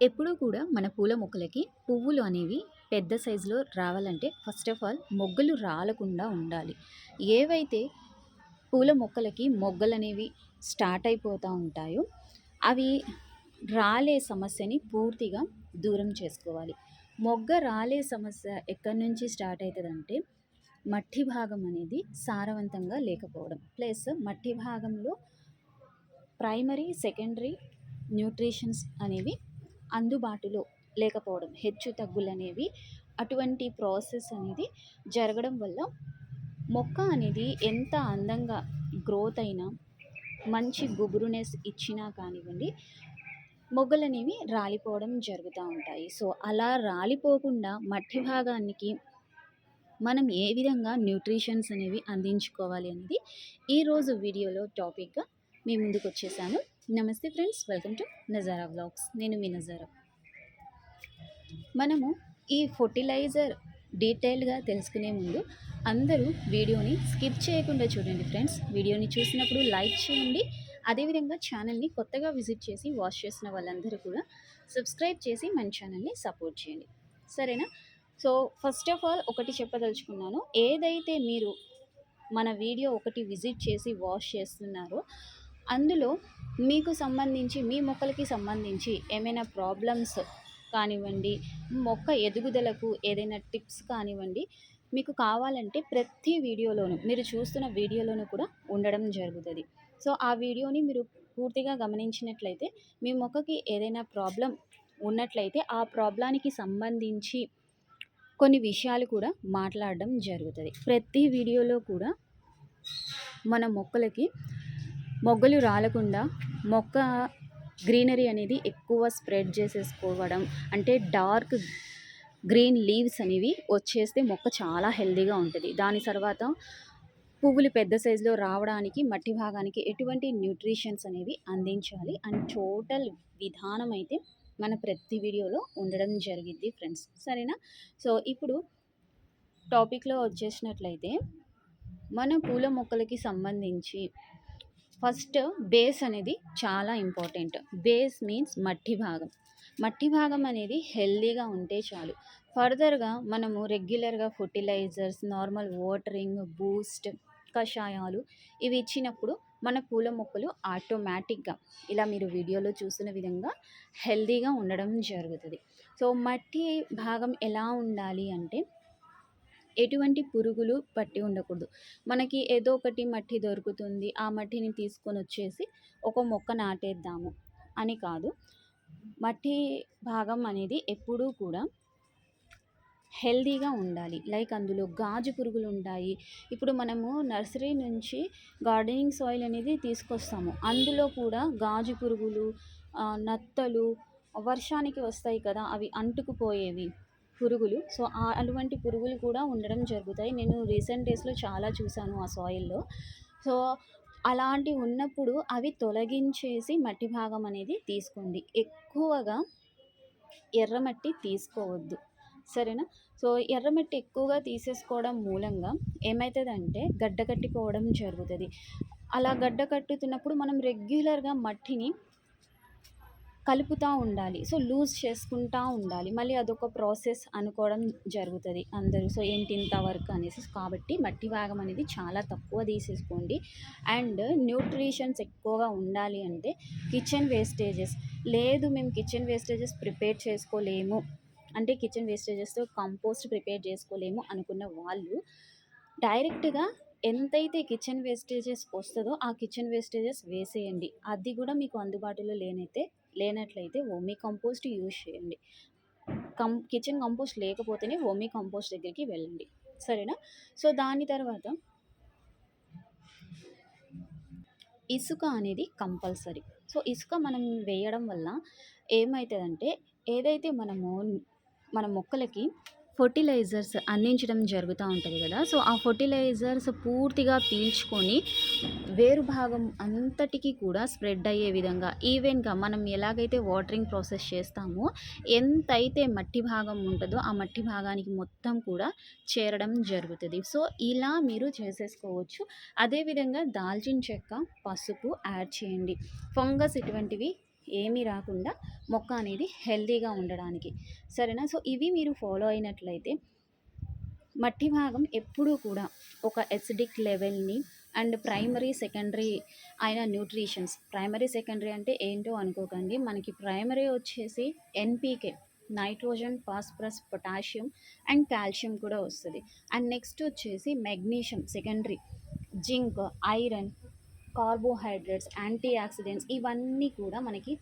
ఎప్పుడూ కూడా మన పూల మొక్కలకి పువ్వులు అనేవి పెద్ద సైజులో రావాలంటే ఫస్ట్ ఆఫ్ ఆల్ మొగ్గలు రాలకుండా ఉండాలి. ఏవైతే పూల మొక్కలకి మొగ్గలు అనేవి స్టార్ట్ అయిపోతూ ఉంటాయో అవి రాలే సమస్యని పూర్తిగా దూరం చేసుకోవాలి. మొగ్గ రాలే సమస్య ఎక్కడి నుంచి స్టార్ట్ అవుతుందంటే మట్టి భాగం అనేది సారవంతంగా లేకపోవడం. ప్లస్ మట్టి భాగంలో ప్రైమరీ సెకండరీ న్యూట్రిషన్స్ అనేవి అందుబాటులో లేకపోవడం హెచ్చు తగ్గులు అనేవి అటువంటి ప్రాసెస్ అనేది జరగడం వల్ల మొక్క అనేది ఎంత అందంగా గ్రోత్ అయినా మంచి గుబురునెస్ ఇచ్చినా కానివ్వండి మొగ్గలు అనేవి రాలిపోవడం జరుగుతూ ఉంటాయి. సో అలా రాలిపోకుండా మట్టి భాగానికి మనం ఏ విధంగా న్యూట్రిషన్స్ అనేవి అందించుకోవాలి అనేది ఈరోజు వీడియోలో టాపిక్గా మీ ముందుకు వచ్చేసాను. నమస్తే friends welcome to Nazara vlogs. నేను మీ నజారా. మనము ఈ ఫర్టిలైజర్ డీటెయిల్గా తెలుసుకునే ముందు అందరూ వీడియోని స్కిప్ చేయకుండా చూడండి ఫ్రెండ్స్. వీడియోని చూసినప్పుడు లైక్ చేయండి. అదేవిధంగా ఛానల్ని కొత్తగా విజిట్ చేసి వాచ్ చేసిన వాళ్ళందరూ కూడా సబ్స్క్రైబ్ చేసి మన ఛానల్ని సపోర్ట్ చేయండి. సరేనా? సో ఫస్ట్ ఆఫ్ ఆల్ ఒకటి చెప్పదలుచుకున్నాను. ఏదైతే మీరు మన వీడియో ఒకటి విజిట్ చేసి వాష్ చేస్తున్నారో అందులో మీకు సంబంధించి మీ మొక్కలకి సంబంధించి ఏమైనా ప్రాబ్లమ్స్ కానివ్వండి మొక్క ఎదుగుదలకు ఏదైనా టిప్స్ కానివ్వండి మీకు కావాలంటే ప్రతి వీడియోలోనూ మీరు చూస్తున్న వీడియోలోనూ కూడా ఉండడం జరుగుతుంది. సో ఆ వీడియోని మీరు పూర్తిగా గమనించినట్లయితే మీ మొక్కకి ఏదైనా ప్రాబ్లం ఉన్నట్లయితే ఆ ప్రాబ్లానికి సంబంధించి కొన్ని విషయాలు కూడా మాట్లాడడం జరుగుతుంది. ప్రతి వీడియోలో కూడా మన మొక్కలకి మొగ్గలు రాలకుండా మొక్క గ్రీనరీ అనేది ఎక్కువ స్ప్రెడ్ చేసేసుకోవడం అంటే డార్క్ గ్రీన్ లీవ్స్ అనేవి వచ్చేస్తే మొక్క చాలా హెల్దీగా ఉంటుంది. దాని తర్వాత పువ్వులు పెద్ద సైజులో రావడానికి మట్టి భాగానికి ఎటువంటి న్యూట్రిషన్స్ అనేవి అందించాలి. అండ్ టోటల్ విధానం అయితే మన ప్రతి వీడియోలో ఉండడం జరిగింది ఫ్రెండ్స్. సరేనా? సో ఇప్పుడు టాపిక్లో వచ్చేసినట్లయితే మన పూల మొక్కలకి సంబంధించి ఫస్ట్ బేస్ అనేది చాలా ఇంపార్టెంట్. బేస్ మీన్స్ మట్టి భాగం. మట్టి భాగం అనేది హెల్దీగా ఉంటే చాలు. ఫర్దర్గా మనము రెగ్యులర్గా ఫర్టిలైజర్స్ నార్మల్ వాటరింగ్ బూస్ట్ కషాయాలు ఇవి ఇచ్చినప్పుడు మన పూల మొక్కలు ఆటోమేటిక్గా ఇలా మీరు వీడియోలో చూసిన విధంగా హెల్దీగా ఉండడం జరుగుతుంది. సో మట్టి భాగం ఎలా ఉండాలి అంటే ఎటువంటి పురుగులు పట్టి ఉండకూడదు. మనకి ఏదో ఒకటి మట్టి దొరుకుతుంది. ఆ మట్టిని తీసుకొని వచ్చేసి ఒక మొక్క నాటేద్దాము అని కాదు. మట్టి భాగం అనేది ఎప్పుడూ కూడా హెల్దీగా ఉండాలి. లైక్ అందులో గాజు పురుగులు ఉంటాయి. ఇప్పుడు మనము నర్సరీ నుంచి గార్డెనింగ్ సాయిల్ అనేది తీసుకొస్తాము. అందులో కూడా గాజు పురుగులు నత్తలు వర్షానికి వస్తాయి కదా అవి అంటుకుపోయేవి. పురుగులు. సో అటువంటి పురుగులు కూడా ఉండడం జరుగుతాయి. నేను రీసెంట్ డేస్లో చాలా చూశాను ఆ సాయిల్లో. సో అలాంటివి ఉన్నప్పుడు అవి తొలగించేసి మట్టి భాగం అనేది తీసుకోండి. ఎక్కువగా ఎర్రమట్టి తీసుకోవద్దు. సరేనా? సో ఎర్రమట్టి ఎక్కువగా తీసేసుకోవడం మూలంగా ఏమవుతుందంటే గడ్డ కట్టిపోవడం జరుగుతుంది. అలా గడ్డ కట్టుతున్నప్పుడు మనం రెగ్యులర్గా మట్టిని కలుపుతూ ఉండాలి. సో లూజ్ చేసుకుంటూ ఉండాలి. మళ్ళీ అదొక ప్రాసెస్ అనుకోవడం జరుగుతుంది అందరూ. సో ఏంటి ఇంత వర్క్ అనేసి. కాబట్టి మట్టి భాగం అనేది చాలా తక్కువ తీసేసుకోండి. అండ్ న్యూట్రిషన్స్ ఎక్కువగా ఉండాలి అంటే కిచెన్ వేస్టేజెస్. లేదు మేము కిచెన్ వేస్టేజెస్ ప్రిపేర్ చేసుకోలేము. అంటే కిచెన్ వేస్టేజెస్తో కంపోస్ట్ ప్రిపేర్ చేసుకోలేము అనుకున్న వాళ్ళు డైరెక్ట్గా ఎంతైతే కిచెన్ వేస్టేజెస్ వస్తుందో ఆ కిచెన్ వేస్టేజెస్ వేసేయండి. అది కూడా మీకు అందుబాటులో లేనైతే లేనట్లయితే ఓమీ కంపోస్ట్ యూజ్ చేయండి. కం కిచెన్ కంపోస్ట్ లేకపోతేనే ఓమీ కంపోస్ట్ దగ్గరికి వెళ్ళండి. సరేనా? సో దాని తర్వాత ఇసుక అనేది కంపల్సరీ. సో ఇసుక మనం వేయడం వల్ల ఏమవుతుందంటే ఏదైతే మనము మన మొక్కలకి ఫర్టిలైజర్స్ అందించడం జరుగుతూ ఉంటుంది కదా. సో ఆ ఫర్టిలైజర్స్ పూర్తిగా పీల్చుకొని వేరు భాగం అంతటికీ కూడా స్ప్రెడ్ అయ్యే విధంగా ఈవెన్గా మనం ఎలాగైతే వాటరింగ్ ప్రాసెస్ చేస్తామో ఎంతైతే మట్టి భాగం ఉంటుందో ఆ మట్టి భాగానికి మొత్తం కూడా చేరడం జరుగుతుంది. సో ఇలా మీరు చేసేసుకోవచ్చు. అదేవిధంగా దాల్చిన చెక్క పసుపు యాడ్ చేయండి. ఫంగస్ ఇటువంటివి ఏమీ రాకుండా మొక్క అనేది హెల్తీగా ఉండడానికి. సరేనా? సో ఇవి మీరు ఫాలో అయినట్లయితే మట్టి భాగం ఎప్పుడూ కూడా ఒక ఎసిడిక్ లెవెల్ని అండ్ ప్రైమరీ సెకండరీ అయిన న్యూట్రిషన్స్ ప్రైమరీ సెకండరీ అంటే ఏంటో అనుకోకండి. మనకి ప్రైమరీ వచ్చేసి NPK nitrogen phosphorus potassium and calcium కూడా వస్తుంది. అండ్ నెక్స్ట్ వచ్చేసి magnesium secondary zinc iron carbohydrates antioxidants ఇవన్నీ కూడా మనకి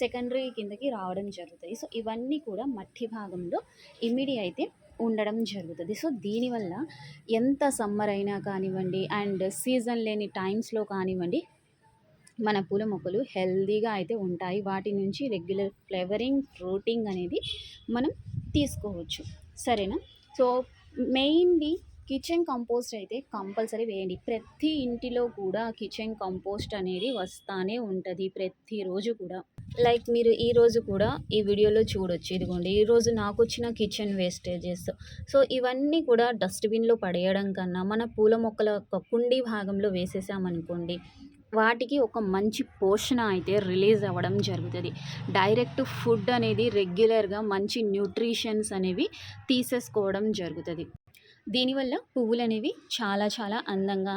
సెకండరీ కిందకి రావడం జరుగుతుంది. సో ఇవన్నీ కూడా మట్టి భాగంలో ఇమిడి అయితే ఉండడం జరుగుతుంది. సో దీనివల్ల ఎంత సమ్మర్ అయినా కానివ్వండి అండ్ సీజన్ లేని టైమ్స్లో కానివ్వండి మన పూల మొక్కలు హెల్దీగా అయితే ఉంటాయి. వాటి నుంచి రెగ్యులర్ ఫ్లేవరింగ్ ఫ్రూటింగ్ అనేది మనం తీసుకోవచ్చు. సరేనా? సో మెయిన్లీ కిచెన్ కంపోస్ట్ అయితే కంపల్సరీ వేయండి. ప్రతి ఇంటిలో కూడా కిచెన్ కంపోస్ట్ అనేది వస్తానే ఉంటుంది ప్రతిరోజు కూడా. లైక్ మీరు ఈ రోజు కూడా ఈ వీడియోలో చూడొచ్చు. ఇదిగోండి ఈరోజు నాకు వచ్చిన కిచెన్ వేస్టేజెస్. సో ఇవన్నీ కూడా డస్ట్బిన్లో పడేయడం కన్నా మన పూల మొక్కల యొక్క కుండీ భాగంలో వేసేసామనుకోండి వాటికి ఒక మంచి పోషణ అయితే రిలీజ్ అవ్వడం జరుగుతుంది. డైరెక్ట్ ఫుడ్ అనేది రెగ్యులర్గా మంచి న్యూట్రిషన్స్ అనేవి తీసేసుకోవడం జరుగుతుంది. దీనివల్ల పువ్వులు అనేవి చాలా చాలా అందంగా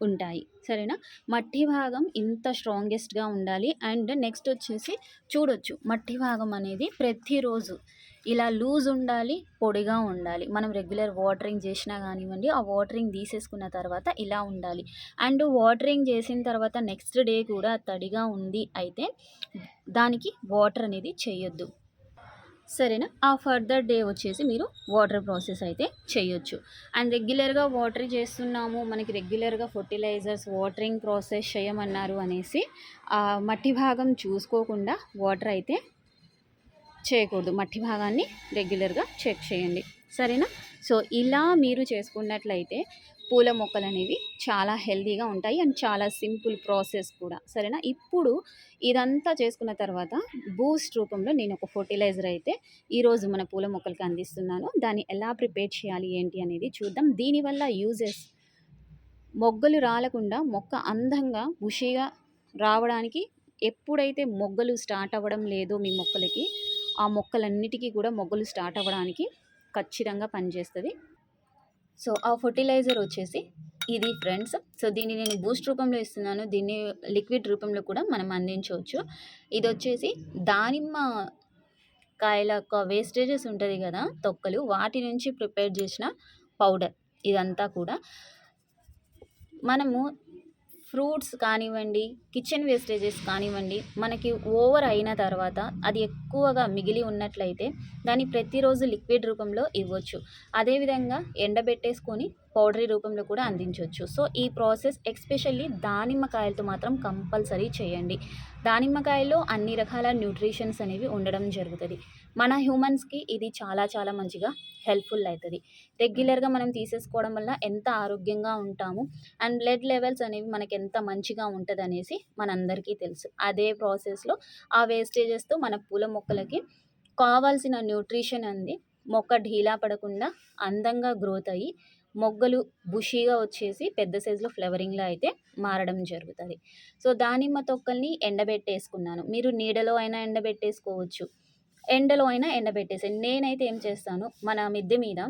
ఉంటాయి. సరేనా? మట్టి భాగం ఇంత స్ట్రాంగెస్ట్గా ఉండాలి. అండ్ నెక్స్ట్ వచ్చేసి చూడొచ్చు. మట్టి భాగం అనేది ప్రతిరోజు ఇలా లూజ్ ఉండాలి పొడిగా ఉండాలి. మనం రెగ్యులర్ వాటరింగ్ చేసినా కానివ్వండి ఆ వాటరింగ్ తీసేసుకున్న తర్వాత ఇలా ఉండాలి. అండ్ వాటరింగ్ చేసిన తర్వాత నెక్స్ట్ డే కూడా తడిగా ఉంది అయితే దానికి వాటర్ అనేది చేయొద్దు. సరేనా? ఆ ఫర్దర్ డే వచ్చేసి మీరు వాటర్ ప్రాసెస్ అయితే చేయొచ్చు. అండ్ రెగ్యులర్గా వాటర్ చేస్తున్నాము మనకి రెగ్యులర్గా ఫర్టిలైజర్స్ వాటరింగ్ ప్రాసెస్ చేయమన్నారు అనేసి ఆ మట్టి భాగం చూసుకోకుండా వాటర్ అయితే చేయకూడదు. మట్టి భాగాన్ని రెగ్యులర్గా చెక్ చేయండి. సరేనా? సో ఇలా మీరు చేసుకున్నట్లయితే పూల మొక్కలు అనేవి చాలా హెల్దీగా ఉంటాయి అండ్ చాలా సింపుల్ ప్రాసెస్ కూడా. సరేనా? ఇప్పుడు ఇదంతా చేసుకున్న తర్వాత బూస్ట్ రూపంలో నేను ఒక ఫర్టిలైజర్ అయితే ఈరోజు మన పూల మొక్కలకి అందిస్తున్నాను. దాన్ని ఎలా ప్రిపేర్ చేయాలి ఏంటి అనేది చూద్దాం. దీనివల్ల యూజెస్ మొగ్గలు రాలకుండా మొక్క అందంగా బుషిగా రావడానికి ఎప్పుడైతే మొగ్గలు స్టార్ట్ అవ్వడం లేదో మీ మొక్కలకి ఆ మొక్కలన్నిటికీ కూడా మొగ్గలు స్టార్ట్ అవ్వడానికి ఖచ్చితంగా పనిచేస్తుంది. సో ఆ ఫర్టిలైజర్ వచ్చేసి ఇది ఫ్రెండ్స్. సో దీన్ని నేను బూస్ట్ రూపంలో ఇస్తున్నాను. దీన్ని లిక్విడ్ రూపంలో కూడా మనం అందించవచ్చు. ఇది వచ్చేసి దానిమ్మ కాయల యొక్క వేస్టేజెస్ ఉంటుంది కదా తొక్కలు. వాటి నుంచి ప్రిపేర్ చేసిన పౌడర్ ఇదంతా కూడా. మనము ఫ్రూట్స్ కానివ్వండి కిచెన్ వేస్టేజెస్ కానివ్వండి మనకి ఓవర్ అయిన తర్వాత అది ఎక్కువగా మిగిలి ఉన్నట్లయితే దాన్ని ప్రతిరోజు లిక్విడ్ రూపంలో ఇవ్వచ్చు. అదేవిధంగా ఎండబెట్టేసుకొని పౌడరీ రూపంలో కూడా అందించవచ్చు. సో ఈ ప్రాసెస్ ఎక్స్పెషల్లీ దానిమ్మకాయలతో మాత్రం కంపల్సరీ చేయండి. దానిమ్మకాయలో అన్ని రకాల న్యూట్రిషన్స్ అనేవి ఉండడం జరుగుతుంది. మన హ్యూమన్స్కి ఇది చాలా చాలా మంచిగా హెల్ప్ఫుల్ అవుతుంది రెగ్యులర్గా మనం తీసేసుకోవడం వల్ల ఎంత ఆరోగ్యంగా ఉంటాము అండ్ బ్లడ్ లెవెల్స్ అనేవి మనకి ఎంత మంచిగా ఉంటుంది అనేసి మనందరికీ తెలుసు. అదే ప్రాసెస్లో ఆ వేస్టేజెస్తో మన పూల మొక్కలకి కావాల్సిన న్యూట్రిషన్ అంది. మొక్క ఢీలా పడకుండా అందంగా గ్రోత్ అయ్యి మొగ్గలు బుషీగా వచ్చేసి పెద్ద సైజులో ఫ్లవరింగ్లో అయితే మారడం జరుగుతుంది. సో దానిమ్మ తొక్కల్ని ఎండబెట్టేసుకున్నాను. మీరు నీడలో అయినా ఎండబెట్టేసుకోవచ్చు. ఎండలో అయినా ఎండబెట్టేసాను నేనైతే ఏం చేస్తాను మన మిద్దె మీద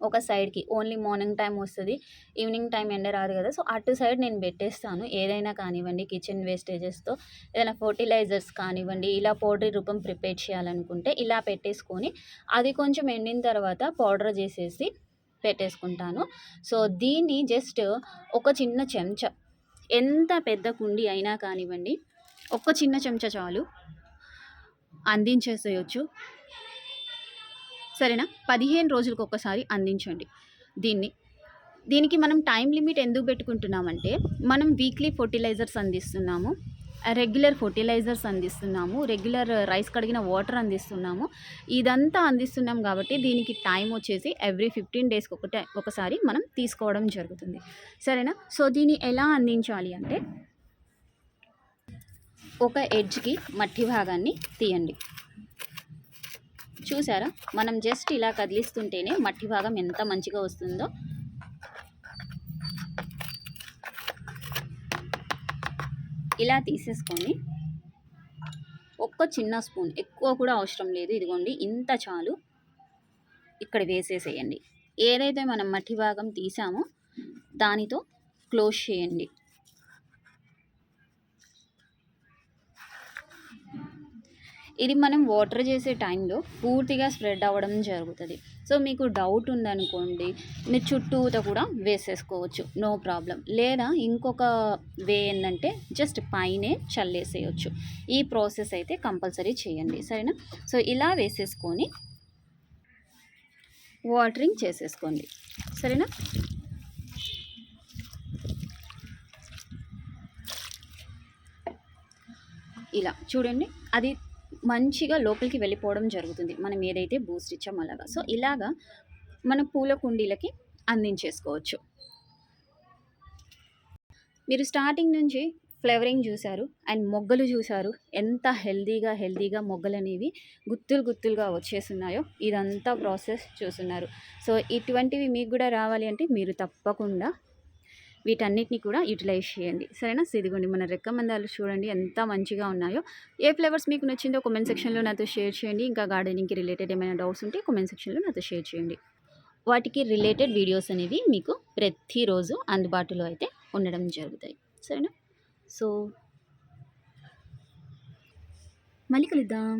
ఒక సైడ్కి ఓన్లీ మార్నింగ్ టైం వస్తుంది ఈవినింగ్ టైం ఎండ రాదు కదా సో అటు సైడ్ నేను పెట్టేస్తాను. ఏదైనా కానివ్వండి కిచెన్ వేస్టేజెస్తో ఏదైనా ఫర్టిలైజర్స్ కానివ్వండి ఇలా పౌడర్ రూపం ప్రిపేర్ చేయాలనుకుంటే ఇలా పెట్టేసుకొని అది కొంచెం ఎండిన తర్వాత పౌడర్ చేసేసి పెట్టేసుకుంటాను. సో దీన్ని జస్ట్ ఒక చిన్న చెంచా ఎంత పెద్ద కుండి అయినా కానివ్వండి ఒక చిన్న చెంచా చాలు. అందించేసేయచ్చు. సరేనా? పదిహేను రోజులకు ఒకసారి అందించండి. దీన్ని. దీనికి మనం టైం లిమిట్ ఎందుకు పెట్టుకుంటున్నామంటే మనం వీక్లీ ఫర్టిలైజర్స్ అందిస్తున్నాము రెగ్యులర్ ఫర్టిలైజర్స్ అందిస్తున్నాము రెగ్యులర్ రైస్ కడిగిన వాటర్ అందిస్తున్నాము ఇదంతా అందిస్తున్నాం కాబట్టి దీనికి టైం వచ్చేసి ఎవ్రీ ఫిఫ్టీన్ డేస్కి ఒకటే ఒకసారి మనం తీసుకోవడం జరుగుతుంది. సరేనా? సో దీన్ని ఎలా అందించాలి అంటే ఒక ఎడ్జ్కి మట్టి భాగాన్ని తీయండి. చూసారా? మనం జస్ట్ ఇలా కదిలిస్తుంటేనే మట్టి భాగం ఎంత మంచిగా వస్తుందో. ఇలా తీసేసుకొని ఒక్క చిన్న స్పూన్ ఎక్కువ కూడా అవసరం లేదు. ఇదిగోండి ఇంత చాలు. ఇక్కడ వేసేసేయండి. ఏదైతే మనం మట్టి భాగం తీసామో దానితో క్లోజ్ చేయండి. ఇది మనం వాటర్ చేసే టైంలో పూర్తిగా స్ప్రెడ్ అవ్వడం జరుగుతుంది. సో మీకు డౌట్ ఉందనుకోండి మీరు చుట్టూత కూడా వేసేసుకోవచ్చు. నో ప్రాబ్లం లేదా ఇంకొక వే ఏంటంటే జస్ట్ పైనే చల్లేసేయచ్చు. ఈ ప్రాసెస్ అయితే కంపల్సరీ చేయండి. సరేనా? సో ఇలా వేసేసుకొని వాటరింగ్ చేసేసుకోండి. సరేనా? ఇలా చూడండి. అది మంచిగా లోపలికి వెళ్ళిపోవడం జరుగుతుంది. మనం ఏదైతే బూస్ట్ ఇచ్చామో అలాగా. సో ఇలాగా మన పూల కుండీలకి అందించేసుకోవచ్చు. మీరు స్టార్టింగ్ నుంచి ఫ్లేవరింగ్ చూశారు అండ్ మొగ్గలు చూశారు. ఎంత హెల్దీగా హెల్దీగా మొగ్గలు అనేవి గుత్తులు గుత్తులుగా వచ్చేస్తున్నాయో ఇదంతా ప్రాసెస్ చూస్తున్నారు. సో ఇటువంటివి మీకు కూడా రావాలి అంటే మీరు తప్పకుండా వీటన్నిటిని కూడా యూటిలైజ్ చేయండి. సరేనా? సో ఇదిగోండి మన రెక్కమందాలు చూడండి ఎంత మంచిగా ఉన్నాయో. ఏ ఫ్లేవర్స్ మీకు నచ్చిందో కామెంట్ సెక్షన్లో నాతో షేర్ చేయండి. ఇంకా గార్డెనింగ్కి రిలేటెడ్ ఏమైనా డౌట్స్ ఉంటే కామెంట్ సెక్షన్లో నాతో షేర్ చేయండి. వాటికి రిలేటెడ్ వీడియోస్ అనేవి మీకు ప్రతిరోజు అందుబాటులో అయితే ఉండడం జరుగుతాయి. సరేనా? సో మళ్ళీ కలుద్దాం.